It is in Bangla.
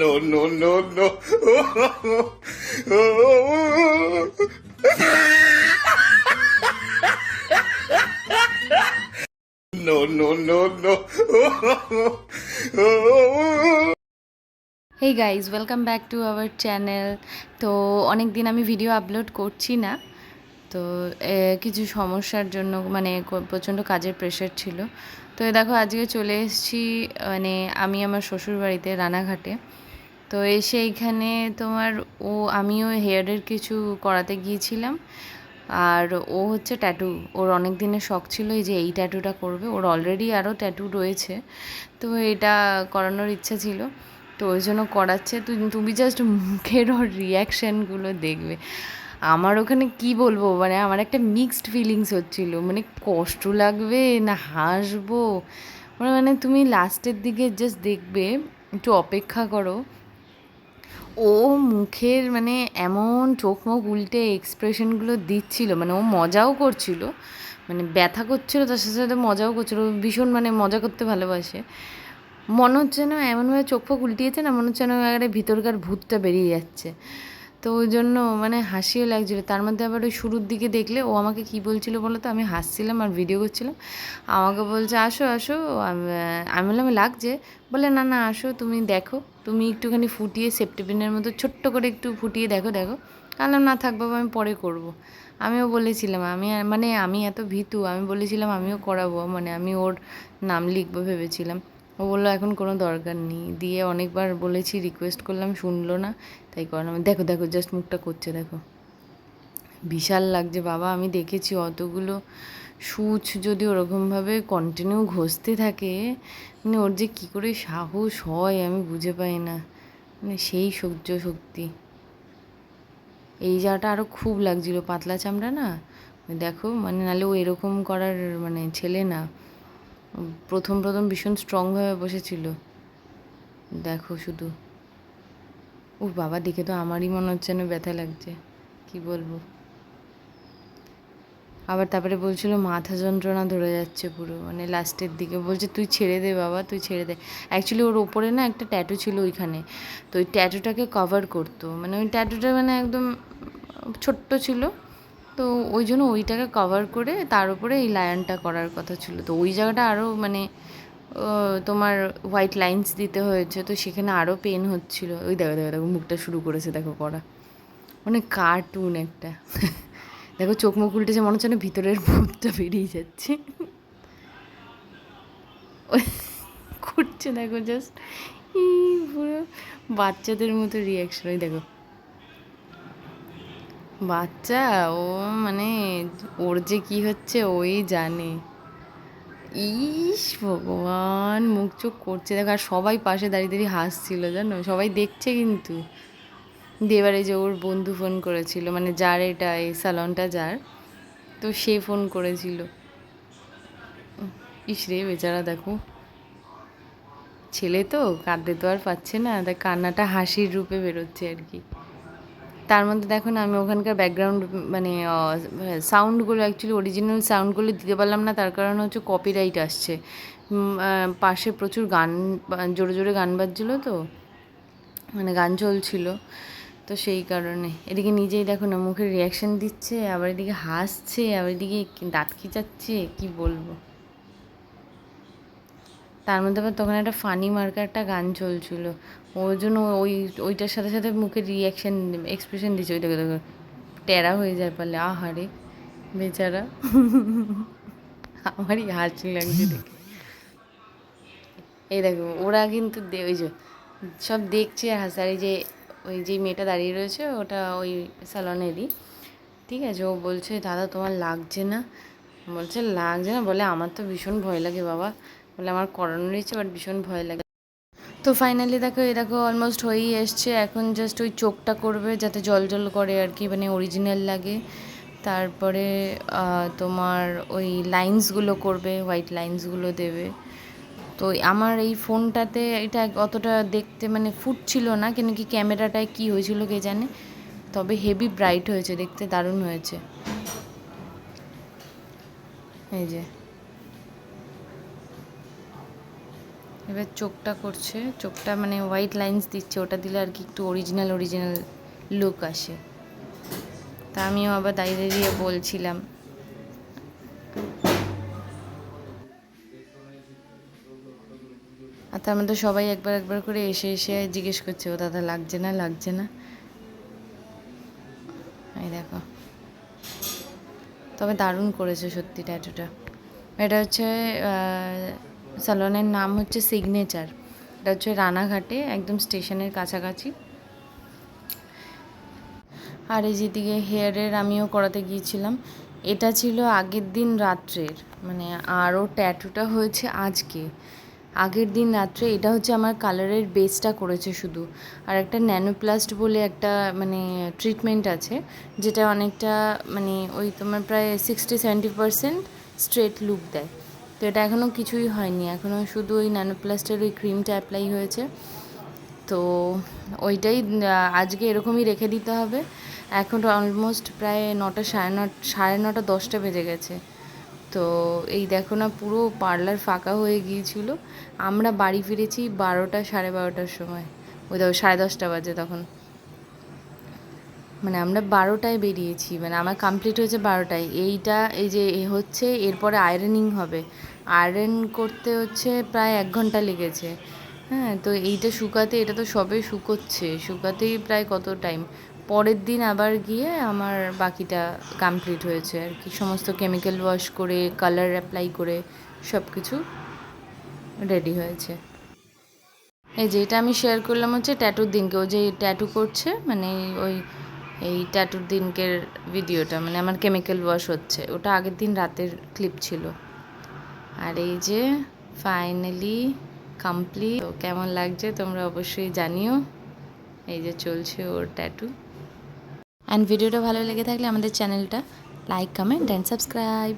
no, no, no, no. no, no, no, no. Hey guys welcome back to our channel তো অনেক দিন আমি ভিডিও আপলোড করছি না তো কিছু সমস্যার জন্য মানে প্রচণ্ড কাজের প্রেশার ছিল তো দেখো আজকে চলে এসেছি মানে আমি আমার শ্বশুর বাড়িতে রানাঘাটে তো এসে এখানে তোমার ও, আমিও হেয়ারের কিছু করাতে গিয়েছিলাম। আর ও হচ্ছে ট্যাটু ওর অনেক দিনের শখ ছিল যে এই ট্যাটুটা করবে, ওর অলরেডি আরও ট্যাটু রয়েছে। তো এটা করানোর ইচ্ছা ছিল, তো ওই জন্য করাচ্ছে। তুমি তুমি জাস্ট মুখের ওর রিয়াকশানগুলো দেখবে। আমার ওখানে কি বলব মানে আমার একটা মিক্সড ফিলিংস হচ্ছিল। মানে কষ্ট লাগবে না হাসবো? মানে মানে তুমি লাস্টের দিকে জাস্ট দেখবে, একটু অপেক্ষা করো। ও মুখের মানে এমন চোখ মুখ উল্টে এক্সপ্রেশনগুলো দিচ্ছিল মানে ও মজাও করছিল মানে ব্যথা করছিল তার সাথে সাথে মজাও করছিল ভীষণ মানে মজা করতে ভালোবাসে। মনে হচ্ছে না এমনভাবে চোখ ফোক উল্টিয়েছে না, মনে হচ্ছে না ভিতরকার ভূতটা বেরিয়ে যাচ্ছে। তো ওই জন্য মানে হাসিও লাগছিল। তার মধ্যে আবার ওই শুরুর দিকে দেখলে ও আমাকে কি বলছিল বলো তো? আমি হাসছিলাম আর ভিডিও করছিলাম। আমাকে বলছে, আসো আসো। আমি বললাম, লাগছে। বলে, না না, আসো, তুমি দেখো। তুমি একটুখানি ফুটিয়ে সেপ্টেপিনের মতো ছোট্ট করে একটু ফুটিয়ে দেখো দেখো। বললাম না থাকব আমি পরে করব। আমিও বলেছিলাম, আমি মানে আমি এত ভীতু, আমি বলেছিলাম, আমিও করাবো। মানে আমি ওর নাম লিখব ভেবেছিলাম। ও বলল, এখন কোনো দরকার নেই। দিয়ে অনেকবার বলেছি রিকোয়েস্ট করলাম, শুনলো না। তাই করালাম দেখো দেখো জাস্ট মুখটা করছে, দেখো। বিশাল লাগছে, বাবা, আমি দেখেছি অতগুলো সূচ যদি ওরকমভাবে কন্টিনিউ ঘষতে থাকে মানে ওর যে কী করে সাহস হয়, আমি বুঝে পাই না। মানে সেই সহ্য শক্তি। এই জায়গাটা আরও খুব লাগছিল, পাতলা চামড়া না? দেখো মানে নাহলে ও এরকম করার মানে ছেলে না। প্রথম প্রথম ভীষণ স্ট্রংভাবে বসেছিল। দেখো শুধু। ও বাবা, দেখে তো আমারই মনে হচ্ছে না ব্যথা লাগছে। কি বলব? আবার তারপরে বলছিল, মাথা যন্ত্রণা ধরে যাচ্ছে পুরো। মানে লাস্টের দিকে। বলছে, তুই ছেড়ে দে বাবা, তুই ছেড়ে দে। অ্যাকচুয়ালি ওর ওপরে না একটা ট্যাটু ছিল ওইখানে। তো ওই ট্যাটুটাকে কভার করতো। মানে ওই ট্যাটুটা মানে একদম ছোট্ট ছিল। তো ওই জন্য ওইটাকে কভার করে তার উপরে এই লায়নটা করার কথা ছিল। তো ওই জায়গাটা আরও মানে তোমার হোয়াইট লাইন্স দিতে হয়েছে, তো সেখানে আরও পেন হচ্ছিল। ওই দেখো দেখো দেখো, মুখটা শুরু করেছে, দেখো করা। মানে কার্টুন একটা। দেখো, চোখ মুখ উল্টেছে, মনে হচ্ছে না ভিতরের ভূতটা বেরিয়ে যাচ্ছে। করছে, দেখো জাস্ট পুরো বাচ্চাদের মতো রিয়াকশন ওই দেখো বাচ্চা, ও মানে ওর যে কি হচ্ছে ওই জানে। ইস ভগবান, মুখ চোখ করছে। দেখো, আর সবাই পাশে দাঁড়িয়ে দাঁড়িয়ে হাসছিল, জানো? সবাই দেখছে কিন্তু। দেবারে যে ওর বন্ধু ফোন করেছিল মানে যার এটা, এই স্যালনটা যার, তো সে ফোন করেছিল। ইস রে বেচারা, দেখো। ছেলে তো, কাঁদতে তো আর পাচ্ছে না। তাই কান্নাটা হাসির রূপে বেরোচ্ছে আর কি। তার মধ্যে দেখো না, আমি ওখানকার ব্যাকগ্রাউন্ড মানে সাউন্ডগুলো অ্যাকচুয়ালি অরিজিনাল সাউন্ডগুলো দিতে পারলাম না, তার কারণ হচ্ছে কপিরাইট আসছে। পাশে প্রচুর গান, জোরে জোরে গান বাজছিলো তো মানে গান চলছিল, তো সেই কারণে। এদিকে নিজেই দেখো না, মুখের রিয়াকশান দিচ্ছে, আবার এদিকে হাসছে, আবার এদিকে দাঁত খিচাচ্ছে, কি বলব? তার মধ্যে আবার তখন একটা ফানি মার্কা একটা গান চলছিল। ওই জন্য ওই, ওইটার সাথে সাথে মুখের রিয়াকশান এক্সপ্রেশন দিচ্ছে ওই দেখো টেরা হয়ে যায় পারলে। আহারে, বেচারা। আমারই হাসি লাগছে দেখে। এই দেখো, ওরা কিন্তু ওই যে, সব দেখছে এই যে, ওই যে মেয়েটা দাঁড়িয়ে রয়েছে, ওটা ওই স্যালনেরই ঠিক আছে, ও বলছে, দাদা, তোমার লাগছে না? বলছে, লাগছে না? বলে, আমার তো ভীষণ ভয় লাগে বাবা। বলে আমার করানোর ইচ্ছে বাট ভীষণ ভয় লাগে। তো ফাইনালি দেখো, এই দেখো অলমোস্ট হয়েই এসছে। এখন জাস্ট ওই চোখটা করবে যাতে জল জল করে আর কি মানে অরিজিনাল লাগে। তারপরে তোমার ওই লাইন্সগুলো করবে হোয়াইট লাইন্সগুলো দেবে। তো আমার এই ফোনটাতে এটা অতটা দেখতে মানে ফুটছিল না, কেন কি ক্যামেরাটায় কি হয়েছিল কে জানে। তবে হেভি ব্রাইট হয়েছে, দেখতে দারুণ হয়েছে। এই যে। এবার চোখটা করছে, চোখটা মানে হোয়াইট লাইন্স দিচ্ছে, ওটা দিলে আর কি একটু অরিজিনাল অরিজিনাল লুক আসে। তা আমিও আবার দাঁড়িয়ে দাঁড়িয়ে বলছিলাম। আর তার মধ্যে সবাই একবার একবার করে এসে এসে জিজ্ঞেস করছে, ও দাদা, লাগছে না লাগছে না? এই দেখো। তবে দারুণ করেছে সত্যি ট্যাটুটা এটা হচ্ছে স্যালনের নাম হচ্ছে সিগনেচার। এটা হচ্ছে রানাঘাটে, একদম স্টেশনের কাছাকাছি। আর এই যেদিকে হেয়ারের আমিও করাতে গিয়েছিলাম, এটা ছিল আগের দিন রাত্রের। মানে আরও ট্যাটুটা হয়েছে আজকে। আগের দিন রাত্রে এটা হচ্ছে আমার কালারের বেসটা করেছে শুধু। আর একটা ন্যানোপ্লাস্ট বলে একটা মানে ট্রিটমেন্ট আছে, যেটা অনেকটা মানে ওই তোমার প্রায় sixty seventy percent straight look দেয়। তো এটা এখনও কিছুই হয়নি। এখনও শুধু ওই ন্যানোপ্লাস্টের ওই ক্রিমটা অ্যাপ্লাই হয়েছে। তো ওইটাই আজকে এরকমই রেখে দিতে হবে। এখন অলমোস্ট প্রায় নটা সাড়ে নটা সাড়ে নটা দশটা বেজে গেছে। তো এই দেখো না, পুরো পার্লার ফাঁকা হয়ে গিয়েছিল। আমরা বাড়ি ফিরেছি বারোটা সাড়ে বারোটার সময়। ওই দেখো, সাড়ে দশটা বাজে তখন। মানে আমরা বারোটায় বেরিয়েছি। মানে আমার কমপ্লিট হয়েছে বারোটায়। এইটা, এই যে হচ্ছে, এরপরে আয়রনিং হবে। আয়রন করতে হচ্ছে প্রায় এক ঘণ্টা লেগেছে। হ্যাঁ তো এইটা শুকাতে, এটা তো সবে শুকোচ্ছে। শুকাতেই প্রায় কত টাইম পরের দিন আবার গিয়ে আমার বাকিটা কমপ্লিট হয়েছে আর কি। সমস্ত কেমিক্যাল ওয়াশ করে কালার অ্যাপ্লাই করে সব কিছু রেডি হয়েছে। এই যে এটা আমি শেয়ার করলাম হচ্ছে ট্যাটুর দিনকে। ও যে ট্যাটু করছে মানে ওই, এই ট্যাটুর দিনকের ভিডিওটা মানে আমার কেমিক্যাল ওয়াশ হচ্ছে। ওটা আগের দিন রাতের ক্লিপ ছিল। আর এই যে ফাইনালি কমপ্লিট কেমন লাগছে তোমরা অবশ্যই জানিও। এই যে চলছে ওর ট্যাটু অ্যান্ড ভিডিওটা ভালো লেগে থাকলে আমাদের চ্যানেলটা লাইক কমেন্ট অ্যান্ড সাবস্ক্রাইব